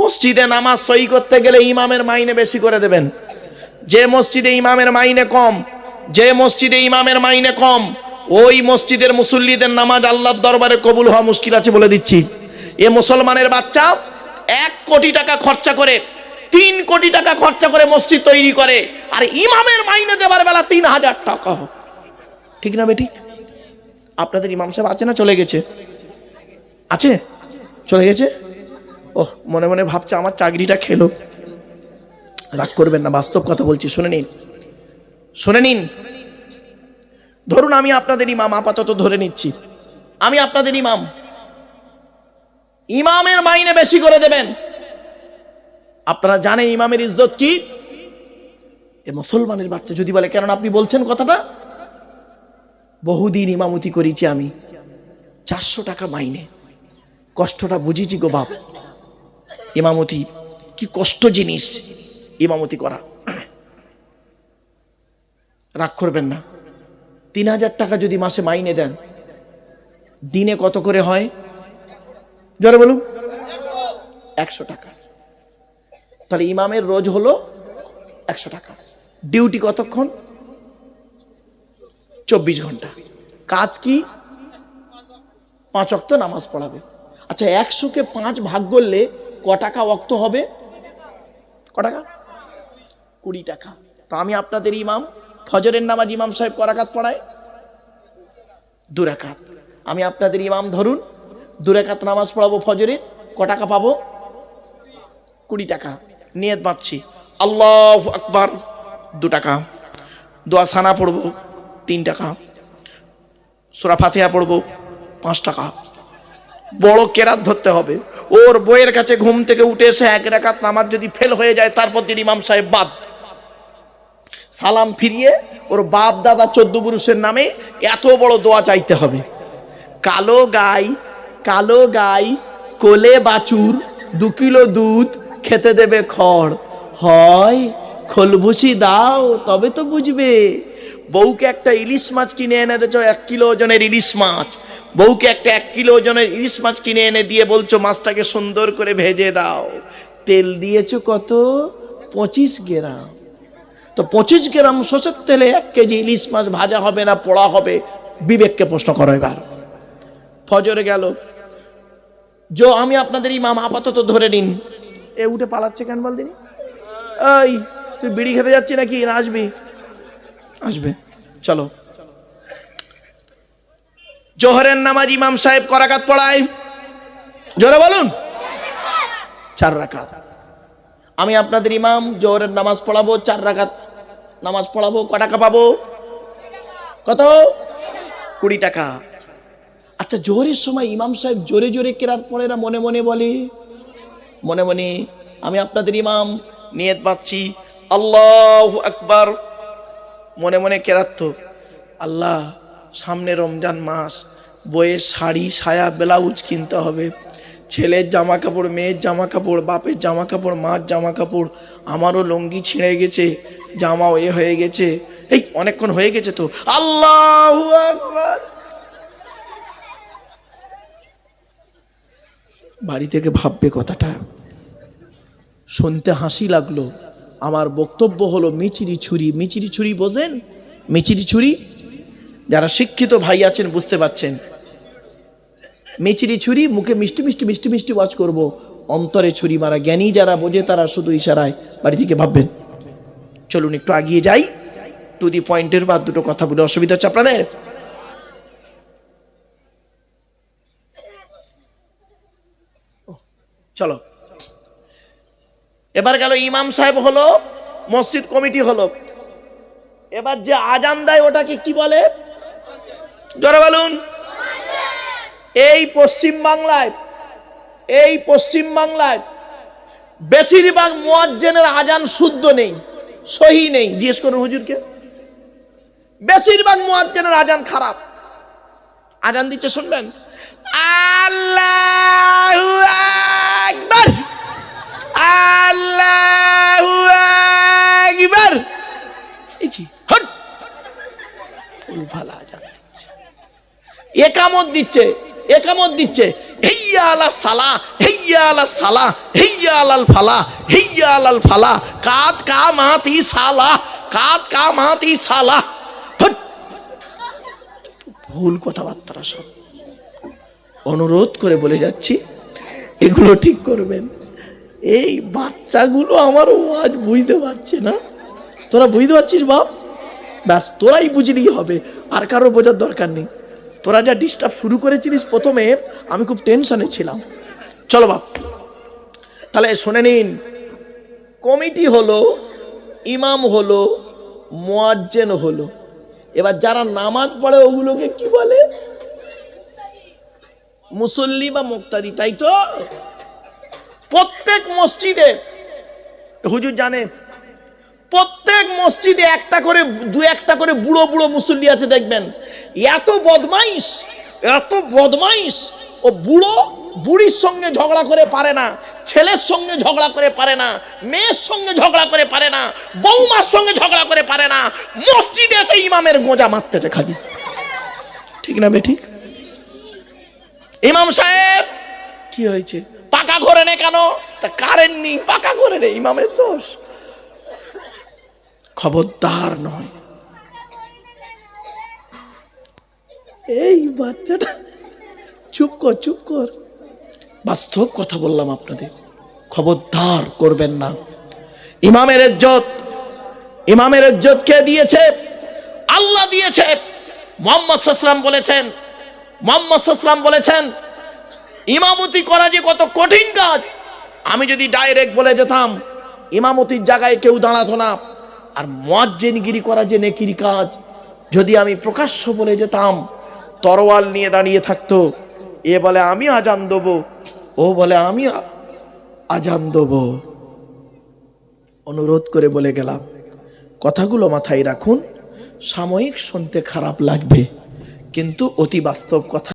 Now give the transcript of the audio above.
মসজিদে নামাজ সই করতে গেলে ইমামের মাইনে বেশি করে দেবেন। যে মসজিদে ইমামের মাইনে কম, যে মসজিদে ইমামের মাইনে কম, ওই মসজিদের মুসল্লিদের নামাজ আল্লাহর দরবারে কবুল হওয়া মুশকিল আছে বলে দিচ্ছি। এ মুসলমানের বাচ্চা এক কোটি টাকা খরচা করে, তিন কোটি টাকা খরচা করে মসজিদ তৈরি করে, আর ইমামের মাইনে দেবার বেলা তিন হাজার টাকা হোক। ঠিক না বেঠিক? আপনাদের ইমাম সাহেব আছে না? চলে গেছে। আছে? চলে গেছে? ওহ, মনে মনে ভাবছে আমার চাকরিটা খেলো। রাগ করবেন না, বাস্তব কথা বলছি, শুনে নিন। শুনে নিন। ধরুন আমি আপনাদের ইমাম, আপাতত ধরে নিচ্ছি। আমি আপনাদের ইমাম। ইমামের মাইনে বেশি করে দেবেন। আপনারা জানেন ইমামের ইজ্জত কি? এ মুসলমানের বাচ্চা যদি বলে কেন আপনি বলছেন কথাটা? বহুদিন ইমামতি করেছি আমি। চারশো টাকা মাইনে। কষ্টটা বুঝেছি গো বাপ। ইমামতি, কি কষ্ট জিনিস ইমামতি করা। রাগ করবেন না। তিন হাজার টাকা যদি মাসে মাইনে দেন, দিনে কত করে হয়? জোরে বলুন। একশো টাকা। তাহলে ইমামের রোজ হলো একশো টাকা। ডিউটি কতক্ষণ? চব্বিশ ঘণ্টা। কাজ কি? পাঁচ অক্ত নামাজ পড়াবে। আচ্ছা একশোকে পাঁচ ভাগ করলে ক টাকা অক্ত হবে? ক টাকা? কুড়ি টাকা। তো আমি আপনাদের ইমাম, ফজরের নামাজ ইমাম সাহেব করাকাত পড়ায়? দুরাকাত আমি আপনাদের ইমাম ধরুন দুরাকাত নামাজ পড়াবো ফজরের, ক টাকা পাবো? কুড়ি টাকা। নিয়ত বাঁধছি আল্লাহ আকবার, দু টাকা। দোয়া সানা পড়ব, তিন টাকা। সুরা ফাতিহা পড়ব, পাঁচ টাকা। বড় কেরাত ধরতে হবে। ওর বইয়ের কাছে ঘুম থেকে উঠে এসে এক রেখাত নামাজ যদি ফেল হয়ে যায়, তারপর দিন ইমাম সাহেব বাদ। সালাম ফিরিয়ে ওর বাপ দাদা চোদ্দ পুরুষের নামে এত বড় দোয়া চাইতে হবে। কালো গাই কালো গাই, কোলে বাছুর, দু কিলো দুধ, খেতে দেবে খড়। হয় খোলভুসি দাও, তবে তো বুঝবে। বউকে একটা ইলিশ মাছ কিনে এনে দেছ এক কিলো ওজনের ইলিশ মাছ। বউকে একটা এক কিলো ওজনের ইলিশ মাছ কিনে এনে দিয়ে বলছো, মাছটাকে সুন্দর করে ভেজে দাও। তেল দিয়েছ কত? পঁচিশ গ্রাম। তো পঁচিশ গ্রাম সরষের তেলে এক কেজি ইলিশ মাছ ভাজা হবে না, পোড়া হবে? বিবেককে প্রশ্ন করো এবার। ফজরে গেল। জো, আমি আপনাদের ইমাম, আপাতত ধরে নিন। এ, উঠে পালাচ্ছে কেন বল দিনি তুই বিড়ি খেতে যাচ্ছি নাকি? না, আসবি। আসবে। চলো। জোহরের নামাজ ইমাম সাহেব করাকাত পড়ায়। জোরে বলুন। চার রাকাত। আমি আপনাদের ইমাম, জোহরের নামাজ পড়াবো, চার রাকাত নামাজ পড়াবো, ক টাকা পাবো? কত? কুড়ি টাকা। আচ্ছা জোহরের সময় ইমাম সাহেব জোরে জোরে কেরাত পড়ে না মনে মনে বলে? মনে মনে, আমি আপনাদের ইমাম, নিয়ত পাচ্ছি। আল্লাহ আকবার। মনে মনে কেরাত তো। আল্লাহ সামনে রমজান মাস বইয়ের শাড়ি, সায়া, ব্লাউজ কিনতে হবে। ছেলের জামা কাপড় মেয়ের জামা কাপড় বাপের জামা কাপড় মার জামা কাপড় আমারও লঙ্গি ছিঁড়ে গেছে, জামাও এ হয়ে গেছে। এই, অনেকক্ষণ হয়ে গেছে তো। আল্লাহ বাড়ি থেকে ভাববে কথাটা। শুনতে হাসি লাগল। আমার বক্তব্য হলো, মিচিরি ছুরি মিচিরি ছুরি বোঝেন? মিচিরি ছুরি? যারা শিক্ষিত ভাই আছেন বুঝতে পাচ্ছেন মিচিরি ছুরি, মুখে মিষ্টি মিষ্টি মিষ্টি মিষ্টি ওয়াজ করব। অন্তরে ছুরি মারা জ্ঞানী যারা বোঝে তারা শুধু ইশারায় বাড়ি থেকে ভাববেন। চলুন একটু আগিয়ে যাই। টু দি পয়েন্টের বা দুটো কথা বলে অসুবিধা হচ্ছে আপনাদের? চলো। এবার গেল ইমাম সাহেব হলো, মসজিদ কমিটি হলো। এবার যে আজান দেয় ওটাকে কি বলে? জোরে বলুন। এই পশ্চিম বাংলায়, এই পশ্চিম বাংলায় বেশিরভাগ মোয়াজ্জেনের আজান শুদ্ধ নেই, সহি নেই। জিজ্ঞেস করুন হুজুরকে। বেশিরভাগ মোয়াজ্জেনের আজান খারাপ। আজান দিচ্ছে শুনবেন? আল্লাহু আকবার আল্লাহু আকবার এ কি হট উলফালা আজান দিচ্ছে একামত দিচ্ছে একামত দিচ্ছে। হেইয়া আলা সালা হেইয়া আলা সালা হেইয়া আলাল ফালা। হেইয়া আলাল ফালা কা মাতি সালা। কা মাতি ভুল সব। অনুরোধ করে বলে যাচ্ছি, এগুলো ঠিক করবেন। এই বাচ্চাগুলো আমার আজ বুঝতে পারছে না। তোরা বুঝতে পারছিস বাপ? ব্যাস, তোরাই বুঝলেই হবে। আর কারও বোঝার দরকার নেই। তোরা যা ডিস্টার্ব শুরু করেছিলিস প্রথমে, আমি খুব টেনশনে ছিলাম। চলো বাপ। তাহলে শুনে নিন, কমিটি হলো, ইমাম হলো, মোয়াজ্জেন হলো। এবার যারা নামাজ পড়ে ওগুলোকে কি বলে? মুসল্লি বা মুক্তাদি, তাই তো? প্রত্যেক মসজিদে, হুজুর জানে, প্রত্যেক মসজিদে একটা করে, দু একটা করে বুড়ো বুড়ো মুসল্লি আছে, দেখবেন। এত বদমাইশ এত বদমাইশ। ও বুড়ো বুড়ির সঙ্গে ঝগড়া করে পারে না, ছেলের সঙ্গে ঝগড়া করে পারে না, মেয়ের সঙ্গে ঝগড়া করে পারে না, বৌমার সঙ্গে ঝগড়া করে পারে না, মসজিদে এসে ইমামের গোজা মারতেছে খালি ঠিক না বেঠিক ইমাম সাহেব, কি হয়েছে? পাকা ঘরে নে কেন? তা কারেন্ট নেই, পাকা ঘরে নে, ইমামের দোষ। খবরদার নয়। এই বাচ্চাটা। চুপ কর চুপ কর। বাস্তব কথা বললাম আপনাদের। খবরদার করবেন না। ইমামের ইজ্জত। ইমামের ইজ্জত কে দিয়েছে? আল্লাহ দিয়েছে। মোহাম্মদ সাল্লাম বলেছেন। মোহাম্মদ সাল্লাম বলেছেন, ইমামতি করা যে কত কঠিন কাজ। আমি যদি ডাইরেক্ট বলে যেতাম, ইমামতির জায়গায় কেউ দাঁড়াতো না। আর মজ্জেনগিরি করা যে নেকির কাজ, যদি আমি প্রকাশ্য বলে যেতাম তরোয়াল নিয়ে দাঁড়িয়ে থাকতো। এ বলে, আমি আজান দেব। ও বলে, আমি আজান দেব। অনুরোধ করে বলে গেলাম, কথাগুলো মাথায় রাখুন, সাময়িক শুনতে খারাপ লাগবে, কিন্তু অতি বাস্তব কথা